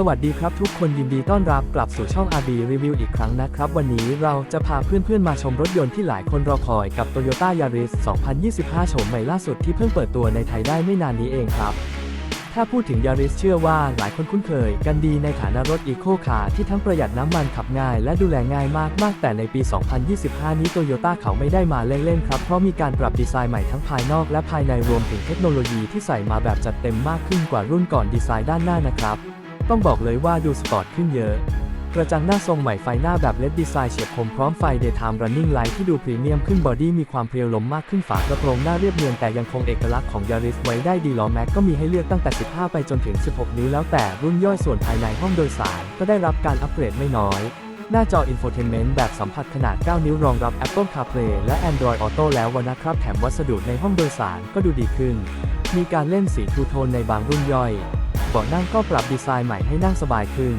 สวัสดีครับทุกคนยินดีต้อนรับกลับสู่ช่อง RB Review อีกครั้งนะครับ วันนี้เราจะพาเพื่อนๆมาชมรถยนต์ที่หลายคนรอคอยกับ Toyota Yaris 2025 โฉมใหม่ล่าสุดที่เพิ่งเปิดตัวในไทยได้ไม่นานนี้เองครับ ถ้าพูดถึง Yaris เชื่อว่าหลายคนคุ้นเคย กันดีในฐานะรถอีโคคาร์ที่ทั้งประหยัดน้ำมันขับง่ายและดูแลง่ายมากๆ แต่ในปี 2025 นี้โตโยต้าเขาไม่ได้มาเล่นๆครับ เพราะมีการปรับดีไซน์ใหม่ทั้งภายนอกและภายในรวมถึงเทคโนโลยีที่ใส่มาแบบจัดเต็มมากขึ้นกว่ารุ่นก่อนดีไซน์ด้านหน้านะครับ ต้องบอกเลยว่าดูสปอร์ตขึ้นเยอะ กระจังหน้าทรงใหม่ไฟหน้าแบบเลดดีไซน์เฉียบคมพร้อมไฟ Daytime Running Light ที่ดูพรีเมียมขึ้นบอดี้มีความเพรียวลมมากขึ้นฝากระโปรงหน้าเรียบเนียนแต่ยังคงเอกลักษณ์ของ Yaris ไว้ได้ดีล้อแม็กก็มีให้เลือกตั้งแต่ 15 ไปจนถึง 16 นิ้วแล้วแต่รุ่นย่อยส่วนภายในห้องโดยสารก็ได้รับการอัปเกรดไม่น้อยหน้าจอ Infotainment แบบสัมผัสขนาด 9 นิ้วรองรับ Apple CarPlay และ Android Auto แล้ววันนะครับ แถมวัสดุในห้องโดยสารก็ดูดีขึ้น มีการเล่นสีทูโทนในบางรุ่นย่อย เบาะนั่งก็ปรับดีไซน์ใหม่ให้นั่งสบายขึ้น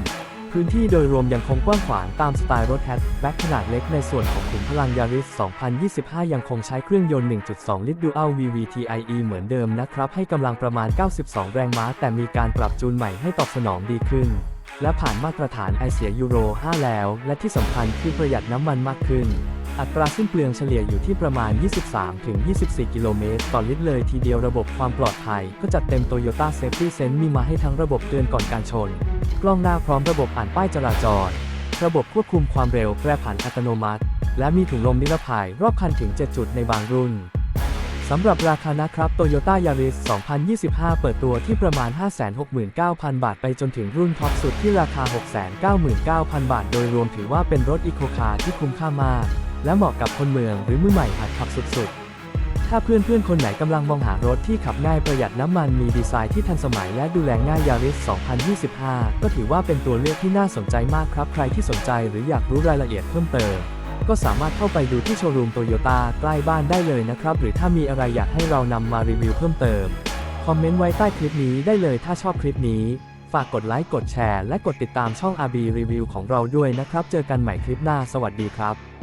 พื้นที่โดยรวมยังคงกว้างขวางตามสไตล์รถแฮชแบ็กขนาดเล็กในส่วนของขุมพลังยาริส 2025 ยังคงใช้เครื่องยนต์ 1.2 ลิตร Dual VVTIE เหมือนเดิมนะครับ ให้กำลังประมาณ 92 แรงม้า แต่มีการปรับจูนใหม่ให้ตอบสนองดีขึ้น และผ่านมาตรฐานไอเสียยูโร 5 แล้ว และที่สำคัญคือประหยัดน้ำมันมากขึ้น อัตราสิ้นเปลืองเฉลี่ยอยู่ที่ประมาณ 23-24 กิโลเมตรต่อลิตรเลยทีเดียวระบบความปลอดภัย ก็จัดเต็ม Toyota Safety Sense มีมาให้ทั้งระบบเตือนก่อนการชน กล้องหน้าพร้อมระบบอ่านป้ายจราจร ระบบควบคุมความเร็วแปรผันอัตโนมัติ และมีถุงลมนิรภัยรอบคันถึง 7 จุดในบางรุ่นสำหรับราคานะครับ Toyota Yaris 2025 เปิดตัวที่ประมาณ 569,000 บาท ไปจนถึงรุ่นท็อปสุดที่ราคา 699,000 บาท โดยรวมถือว่าเป็นรถอีโคคาร์ที่คุ้มค่ามาก และเหมาะกับคนเมืองหรือมือใหม่หัดขับสุดๆ ถ้าเพื่อนๆ คนไหนกำลังมองหารถที่ขับง่ายประหยัดน้ำมันมีดีไซน์ที่ทันสมัยและดูแลง่าย Yaris 2025 ก็ถือว่าเป็นตัวเลือกที่น่าสนใจมากครับ ใครที่สนใจหรืออยากรู้รายละเอียดเพิ่มเติม ก็สามารถเข้าไปดูที่โชว์รูมโตโยต้าใกล้บ้านได้เลยนะครับ หรือถ้ามีอะไรอยากให้เรานำมารีวิวเพิ่มเติม คอมเมนต์ไว้ใต้คลิปนี้ได้เลยถ้าชอบคลิปนี้ฝากกดไลค์ กดแชร์ และกดติดตามช่อง RB Review ของเราด้วยนะครับ เจอกันใหม่คลิปหน้า สวัสดีครับ